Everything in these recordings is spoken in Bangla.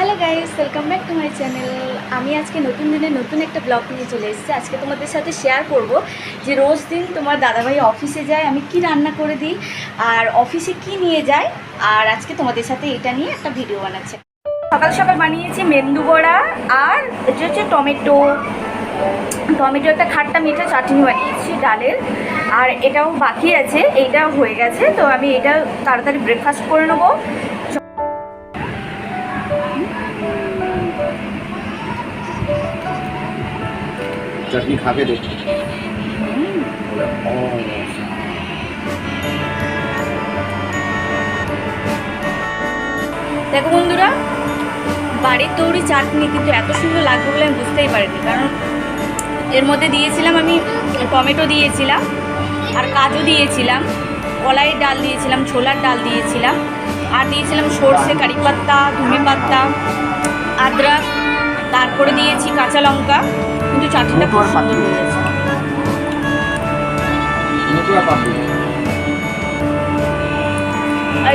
Hello guys welcome back to my channel আমি আজকে নতুন দিনে নতুন একটা ব্লগ নিয়ে চলে এসেছি। আজকে তোমাদের সাথে শেয়ার করব যে রোজ দিন তোমার দাদাভাই অফিসে যায়, আমি কি রান্না করে দিই আর অফিসে কি নিয়ে যায়। আর আজকে তোমাদের সাথে এটা নিয়ে একটা ভিডিও বানাচ্ছে। সকাল সকাল বানিয়েছি মেন্দু বড়া আর এটা হচ্ছে টমেটো। টমেটো একটা খাট্টা মিঠা চাটনি বানিয়েছি ডালের। আর এটাও বাকি আছে এইটা হয়ে গেছে। তো আমি এটা তাড়াতাড়ি ব্রেকফাস্ট করে নেব। চাটনি খাবে দেখি দেখো বন্ধুরা, বাড়ির তৈরি চাটনি কিন্তু এত সুন্দর লাগবে বলে আমি বুঝতেই পারিনি। কারণ এর মধ্যে দিয়েছিলাম আমি টমেটো দিয়েছিলাম আর কাজু দিয়েছিলাম কলাইয়ের ডাল দিয়েছিলাম, ছোলার ডাল দিয়েছিলাম, আর দিয়েছিলাম সর্ষে কারি পাত্তা ধনে পাত্তা আদ্রাক তারপরে দিয়েছি কাঁচা লঙ্কা কিন্তু চাটনিটা খুব সুন্দর হয়েছে। আর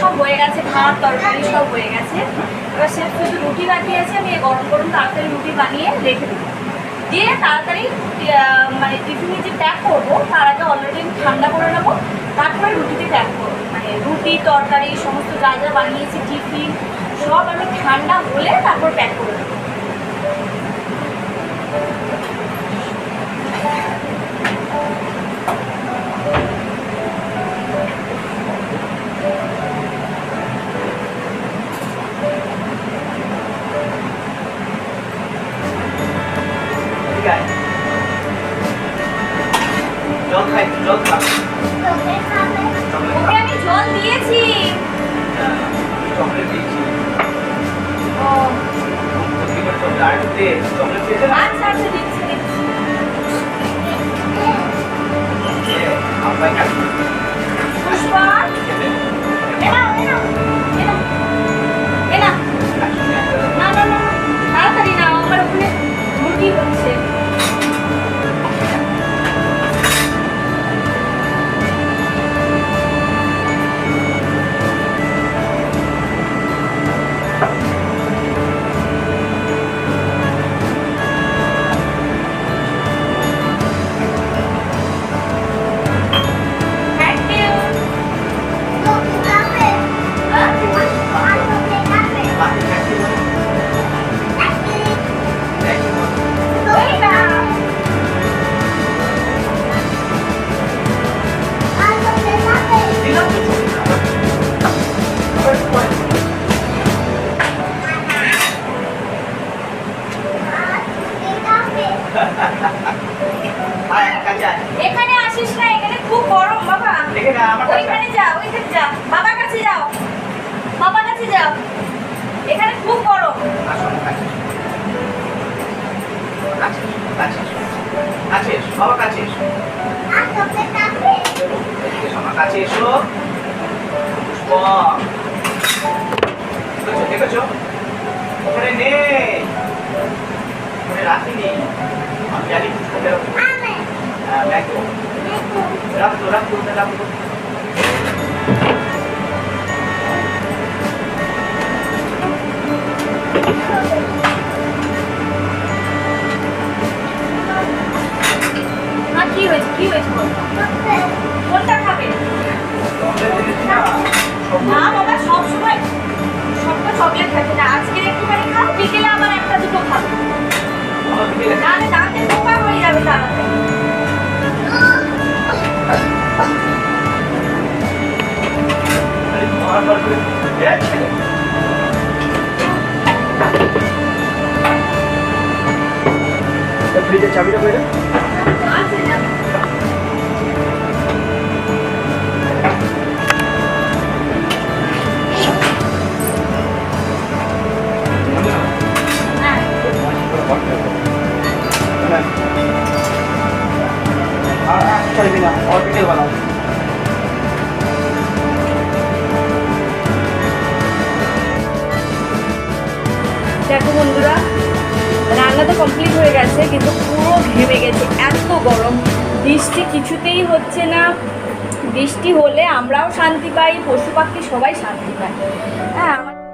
সব হয়ে গেছে, ভাত, তরকারি সব হয়ে গেছে। এবার সে শুধু রুটি বাকি আছে আমি গরম গরম তাড়াতাড়ি রুটি বানিয়ে রেখে দেবো। দিয়ে তাড়াতাড়ি মানে টিফিনে যে প্যাক করব, তার আগে অলরেডি ঠান্ডা করে নেব, তারপরে রুটিতে প্যাক করব। মানে রুটি, তরকারি, সমস্ত যা যা বানিয়েছি টিফিন সব আমি ঠান্ডা হলে তারপর প্যাক করে নেব। আচ্ছা আচ্ছা দিচ্ছি দিচ্ছি। এখানে আসিস না এখানে খুব গরম বাবা। ওইখানে যা ওইখানে যা। বাবার কাছে যাও। বাবার কাছে যাও। এখানে খুব গরম। কাছে এসো বাবা কাছে এসো। কাছে এসো। দেখেছ ওখানে নেই। রাখিনি রাখতো, রাখতো। না কি হয়েছে কি হয়েছে? কোনটা খাবে না, না বাবা সব সময় সবটা চকলেট খাবে না আজকে একটুখানি খাও বিকেলে আবার একটা দুটো খাবে বাবা ফ্রিজের চাবিটা করে আর এক করবি না অর্ধেকের বানাবো দেখো বন্ধুরা রান্না তো কমপ্লিট হয়ে গেছে, কিন্তু পুরো ঘেমে গেছে, এত গরম। বৃষ্টি কিছুতেই হচ্ছে না। বৃষ্টি হলে আমরাও শান্তি পাই, পশু পাখি সবাই শান্তি পায়। হ্যাঁ আমার